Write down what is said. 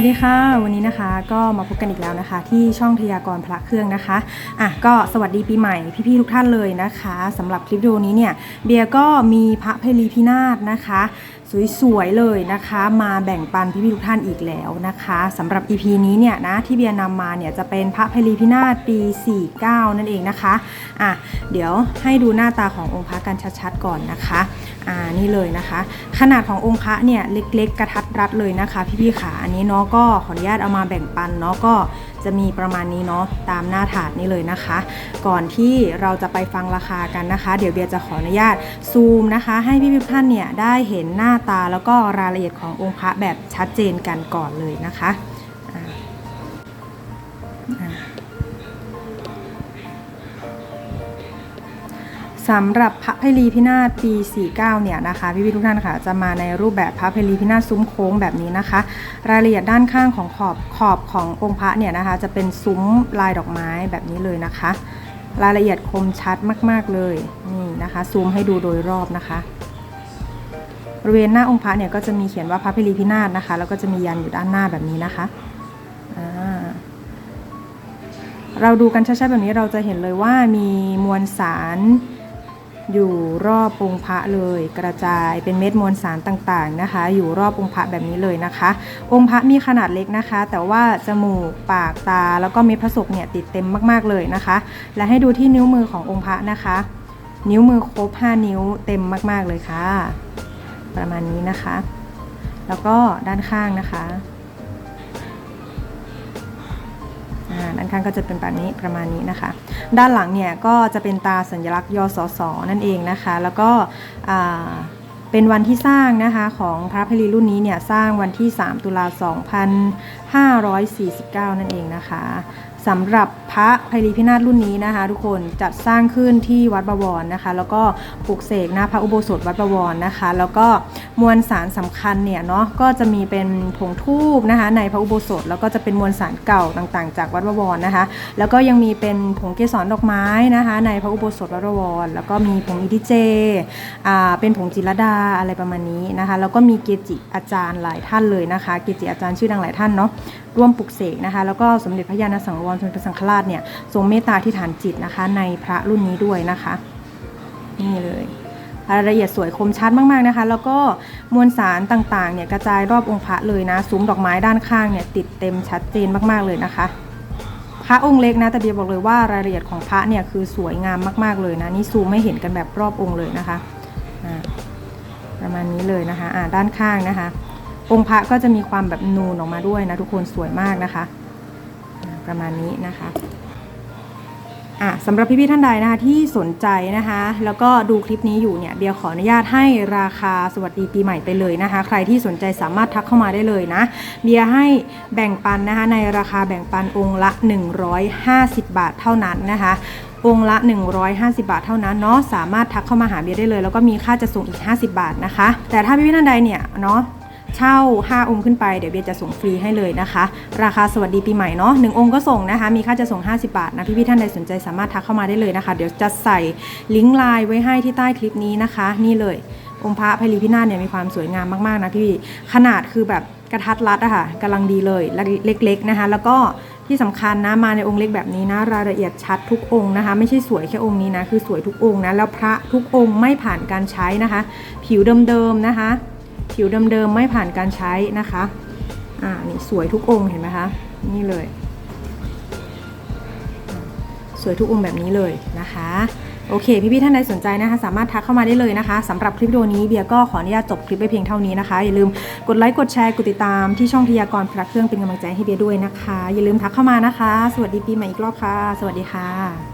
สวัสดีค่ะ วันนี้นะคะก็มาพบกันอีกแล้วนะคะ ที่ช่องทยากรพระเครื่องนะคะอะก็สวัสดีปีใหม่พี่ๆทุกท่านเลยนะคะสำหรับคลิปวิดีโอนี้เนี่ยเบียร์ก็มีพระเพลีพินาศนะคะ สวยๆเลยนะคะ มาแบ่งปันพี่ๆทุกท่านอีกแล้วนะคะสำหรับ EP นี้เนี่ยนะที่เบียร์นำมาเนี่ยจะเป็นพระพลีพินาศปี 49 นั่นเองนะคะอะเดี๋ยวให้ดูหน้าตาขององค์พระกันชัดๆก่อนนะคะอ่านี่เลยนะคะ ขนาดขององค์พระเนี่ยเล็กๆ กระทัดรัดเลยนะคะ พี่ๆขาอันนี้เนาะก็ขออนุญาตเอามาแบ่งปันเนาะก็ จะมีประมาณนี้เนาะตามหน้าถาดนี้เลยนะคะ ก่อนที่เราจะไปฟังราคากันนะคะ เดี๋ยวเบียร์จะขออนุญาตซูมนะคะ ให้พี่พิท่านเนี่ยได้เห็นหน้าตาแล้วก็รายละเอียดขององค์พระแบบชัดเจนกันก่อนเลยนะคะ สำหรับพระไพลีพินาศปี 49 เนี่ยนะคะพี่พี่ทุกท่านค่ะจะมาในรูปแบบพระไพลีพินาศซุ้มโค้งแบบนี้นะคะ รายละเอียดด้านข้างของขอบขอบขององค์พระเนี่ยนะคะ จะเป็นซุ้มลายดอกไม้แบบนี้เลยนะคะ รายละเอียดคมชัดมากๆเลยนี่นะคะซูมให้ดูโดยรอบนะคะบริเวณหน้าองค์พระเนี่ยก็จะมีเขียนว่าพระพิลีพินาศนะคะ แล้วก็จะมียันอยู่ด้านหน้าแบบนี้นะคะเราดูกันชัดๆแบบนี้เราจะเห็นเลยว่ามีมวลสาร อยู่รอบองค์พระเลย กระจายเป็นเม็ดมวลสารต่างๆนะคะ อยู่รอบองค์พระแบบนี้เลยนะคะ องค์พระมีขนาดเล็กนะคะ แต่ว่าจมูกปากตาแล้วก็เม็ดพระศกเนี่ยติดเต็มมากๆเลยนะคะ และให้ดูที่นิ้วมือขององค์พระนะคะ นิ้วมือครบ 5 นิ้วเต็มมากๆเลยค่ะ ประมาณนี้นะคะ แล้วก็ด้านข้างนะคะ ด้านข้างก็จะเป็นแบบนี้ประมาณนี้นะคะ ด้านหลังเนี่ยก็จะเป็นตาสัญลักษณ์ยศสนั่นเองนะคะ แล้วก็เป็นวันที่สร้างนะคะของพระพลีรุ่นนี้เนี่ยสร้างวันที่ 3 ตุลา 2549 นั่นเองนะคะสำหรับพระไพลีพินาศรุ่นนี้นะคะ ทุกคนจัดสร้างขึ้นที่วัดบวรนะคะ แล้วก็ปลูกเสกหน้าพระอุโบสถวัดบวรนะคะ แล้วก็ มวลสารสำคัญเนี่ยเนาะก็จะมีเป็นผงทูบนะคะ ในพระอุโบสถแล้วก็จะเป็นมวลสารเก่าต่างๆ จากวัดวรนะคะ แล้วก็ยังมีเป็นผงเกสรดอกไม้นะคะ ในพระอุโบสถวัดบวรแล้วก็มีผงอิทิเจอ่าเป็นผงจิรดาอะไรประมาณนี้นะคะ แล้วก็มีเกจิอาจารย์หลายท่านเลยนะคะ เกจิอาจารย์ชื่อดังหลายท่านเนาะร่วมปลุกเสกนะคะ แล้วก็สมเด็จพระญาณสังวรสมเด็จพระสังฆราชเนี่ยทรงเมตตาที่ฐานจิตนะคะ ในพระรุ่นนี้ด้วยนะคะ นี่เลย รายละเอียดสวยคมชัดมากๆนะคะ แล้วก็มวลสารต่างๆเนี่ยกระจายรอบองค์พระเลยนะซุ้มดอกไม้ด้านข้างเนี่ยติดเต็มชัดเจนมากๆเลยนะคะ พระองค์เล็กนะแต่เบียบอกเลยว่ารายละเอียดของพระเนี่ยคือสวยงามมากๆเลยนะนี่ซูมไม่เห็นกันแบบรอบองค์เลยนะคะประมาณนี้เลยนะคะอ่าด้านข้างนะคะ องค์พระก็จะมีความแบบนูนออกมาด้วยนะทุกคนสวยมากนะคะ ประมาณนี้นะคะ อะสำหรับพี่ๆท่านใดนะคะที่สนใจนะคะ แล้วก็ดูคลิปนี้อยู่เนี่ยเบียร์ขออนุญาตให้ราคาสวัสดีปีใหม่ไปเลยนะคะ ใครที่สนใจสามารถทักเข้ามาได้เลยนะเบียร์ให้แบ่งปันนะคะในราคาแบ่งปันองค์ละ 150 บาทเท่านั้นนะคะองค์ละ 150 บาทเท่านั้นเนาะสามารถทักเข้ามาหาเบียร์ได้เลย แล้วก็มีค่าจะส่งอีก 50 บาทนะคะ แต่ถ้าพี่ๆท่านใดเนี่ยเนาะ เช่า 5 องค์ขึ้นไปเดี๋ยวเบียจะส่งฟรีให้เลยนะคะ ราคาสวัสดีปีใหม่เนาะหนึ่งองค์ก็ส่งนะคะ มีค่าจะส่ง 50 บาทนะ พี่ๆท่านใดสนใจสามารถทักเข้ามาได้เลยนะคะ เดี๋ยวจะใส่ลิงก์ไลน์ไว้ให้ที่ใต้คลิปนี้นะคะ นี่เลย องค์พระพลีพินาศเนี่ยมีความสวยงามมากๆนะพี่ขนาดคือแบบกระทัดรัดอะค่ะกำลังดีเลยเล็ก ๆนะคะ แล้วก็ที่สำคัญนะมาในองค์เล็กแบบนี้นะรายละเอียดชัดทุกองค์นะคะ ไม่ใช่สวยแค่องค์นี้นะคือสวยทุกองค์นะแล้วพระทุกองค์ไม่ผ่านการใช้นะคะ ผิวเดิมๆนะคะ ผิวเดิมๆไม่ผ่านการใช้นะคะ อ่า นี่สวยทุกองค์เห็นไหมคะ นี่เลย สวยทุกองค์แบบนี้เลยนะคะ โอเค พี่ๆท่านใดสนใจนะคะ สามารถทักเข้ามาได้เลยนะคะสำหรับคลิปวิดีโอนี้เบียร์ก็ขออนุญาตจบคลิปไปเพียงเท่านี้นะคะ อย่าลืมกดไลค์ กดแชร์ กดติดตามที่ช่องทยากรพระเครื่องเป็นกำลังใจให้เบียร์ด้วยนะคะ อย่าลืมทักเข้ามานะคะ สวัสดีปีใหม่อีกรอบค่ะ สวัสดีค่ะ